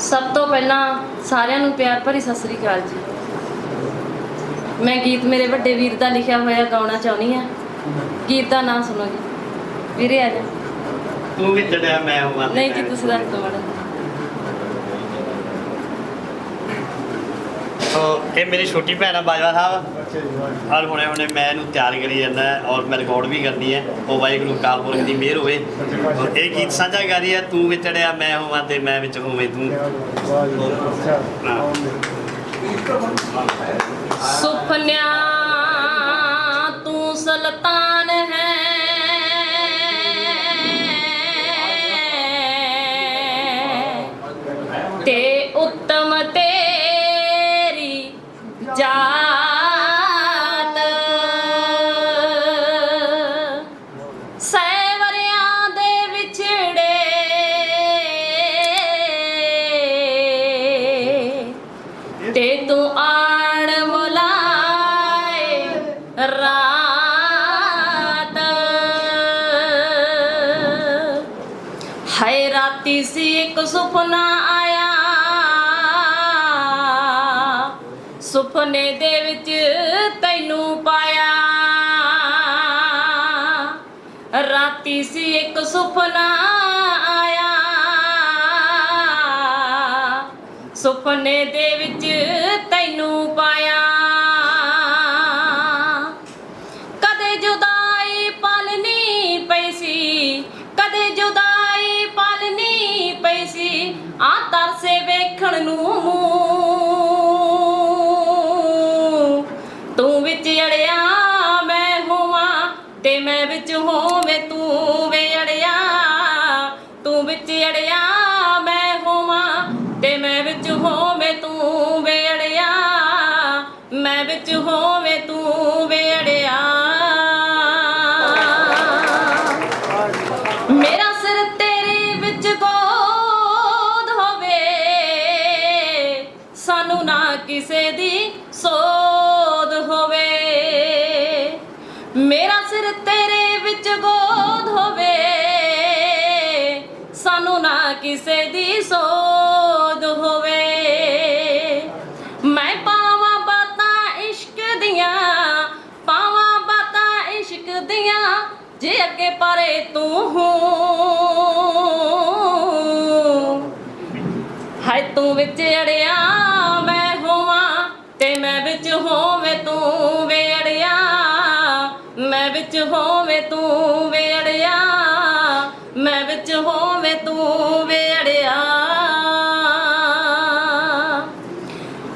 ਸਭ ਤੋਂ ਪਹਿਲਾਂ ਸਾਰਿਆਂ ਨੂੰ ਪਿਆਰ ਭਰੀ ਸਤਿ ਸ੍ਰੀ ਅਕਾਲ ਜੀ। ਮੈਂ ਗੀਤ ਮੇਰੇ ਵੱਡੇ ਵੀਰ ਦਾ ਲਿਖਿਆ ਹੋਇਆ ਗਾਉਣਾ ਚਾਹੁੰਦੀ ਆ ਗੀਤ ਦਾ ਨਾਮ ਸੁਣੋ ਜੀ। ਵੀਰੇ ਆ ਜਾ। ਤੂੰ ਵੀ ਚੜਿਆ ਮੈਂ ਹਾਂ। ਨਹੀਂ ਜੀ ਤੁਸੀਂ ਦੱਸ ਦਿਓ ਮੈਡਮ ਇਹ ਮੇਰੀ ਛੋਟੀ ਭੈਣ ਆ ਬਾਜਵਾ ਸਾਹਿਬ। ਔਰ ਹੁਣੇ ਹੁਣੇ ਮੈਂ ਇਹਨੂੰ ਤਿਆਰ ਕਰੀ ਜਾਂਦਾ ਔਰ ਮੈਂ ਰਿਕਾਰਡ ਵੀ ਕਰਨੀ ਹੈ। ਉਹ ਵਾਹਿਗੁਰੂ ਅਕਾਲ ਪੁਰਖ ਦੀ ਮਿਹਰ ਹੋਵੇ। ਔਰ ਇਹ ਗੀਤ ਸਾਂਝਾ ਕਰੀ ਹੈ ਤੂੰ ਵਿੱਚ ਚੜਿਆ ਮੈਂ ਹੋਵਾਂ ਤੇ ਮੈਂ ਵਿੱਚ ਹੋਵੇਂ ਤੂੰ। ਸੁਪਨਿਆਂ ਹਾਏ ਰਾਤੀ ਸੀ ਇੱਕ ਸੁਪਨਾ ਆਇਆ। ਸੁਪਨੇ ਦੇ ਵਿੱਚ ਤੈਨੂੰ ਪਾਇਆ। ਰਾਤੀ ਸੀ ਇੱਕ ਸੁਪਨਾ ਆਇਆ। ਸੁਪਨੇ ਦੇ ਵਿੱਚ ਪਾਲਣੀ ਸੀ, ਆ ਤਰਸੇ ਵੇਖਣ ਨੂੰ ਮੂੰਹ। ਤੂੰ ਵਿੱਚ ਅੜਿਆ, ਮੈਂ ਹੋਵਾਂ, ਤੇ ਮੈਂ ਵਿੱਚ ਹੋਵੇਂ, ਤੂੰ ਵੇ ਅੜਿਆ ਤੂੰ ਵਿੱਚ ਅੜਿਆ, ਮੈਂ ਹੋਵਾਂ, ਤੇ ਮੈਂ ਵਿੱਚ ਹੋਵੇਂ, ਤੂੰ ਵੇ ਅੜਿਆ ਮੈਂ ਵਿੱਚ ਹੋ ਕਿਸੇ ਦੀ ਸੋਧ ਹੋਵੇ। ਮੇਰਾ ਸਿਰ ਤੇਰੇ ਵਿੱਚ ਗੋਦ ਹੋਵੇ। ਸਾਨੂੰ ਨਾ ਕਿਸੇ ਦੀ ਸੋਧ ਹੋਵੇ। ਮੈਂ ਪਾਵਾਂ ਬਾਤਾਂ ਇਸ਼ਕ ਦੀਆਂ, ਪਾਵਾਂ ਬਾਤਾਂ ਇਸ਼ਕ ਦੀਆਂ, ਜੇ ਅੱਗੇ ਪਰੇ ਤੂੰ ਹੂੰ। ਹਾਏ, ਤੂੰ ਵਿੱਚ ਅੜਿਆ ਵਿੱਚ ਹੋਵੇ ਤੂੰ ਵੇੜਿਆ ਮੈਂ ਵਿੱਚ ਹੋਵੇ ਤੂੰ ਵੇੜਿਆ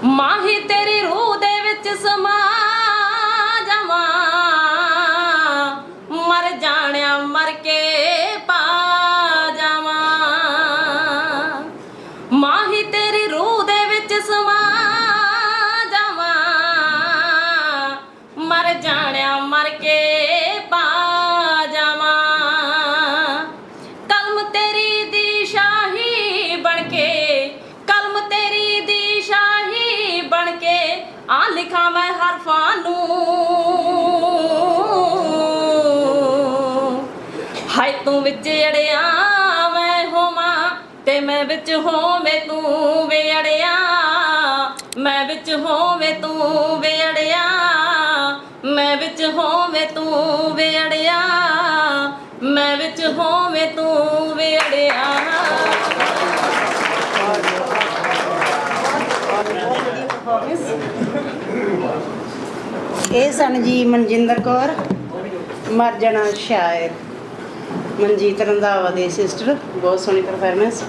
ਮਾਹੀ ਤੇਰੀ ਰੂਹ ਦੇ ਵਿੱਚ ਸਮਾ ਤੇਰੀ ਦੀ ਸ਼ਾਹੀ ਬਣ ਕੇ, ਕਲਮ ਤੇਰੀ ਦੀ ਸ਼ਾਹੀ ਬਣ ਕੇ ਆ ਲਿਖਾਂ ਮੈਂ ਹਰਫਾਂ ਨੂੰ। ਹਾਏ ਤੂੰ ਵਿੱਚ ਅੜਿਆ ਮੈਂ ਹੋਵਾਂ ਤੇ ਮੈਂ ਵਿੱਚ ਹੋਵੇਂ ਤੂੰ ਵੇ ਅੜਿਆ। ਮੈਂ ਵਿੱਚ ਹੋਵੇਂ ਤੂੰ ਵੇ ਅੜਿਆ। ਮੈਂ ਵਿੱਚ ਹੋਵੇਂ ਤੂੰ ਵੇ ਅੜਿਆ। ਮੈਂ ਵਿੱਚ ਹੋਵੇਂ ਤੂੰ ਵੇ ਇਹ ਸਨ ਜੀ ਮਨਜਿੰਦਰ ਕੌਰ, ਮਰ ਜਾਣਾ ਸ਼ਾਇਰ ਮਨਜੀਤ ਰੰਧਾਵਾ ਦੇ ਸਿਸਟਰ ਬਹੁਤ ਸੋਹਣੀ ਪਰਫਾਰਮੈਂਸ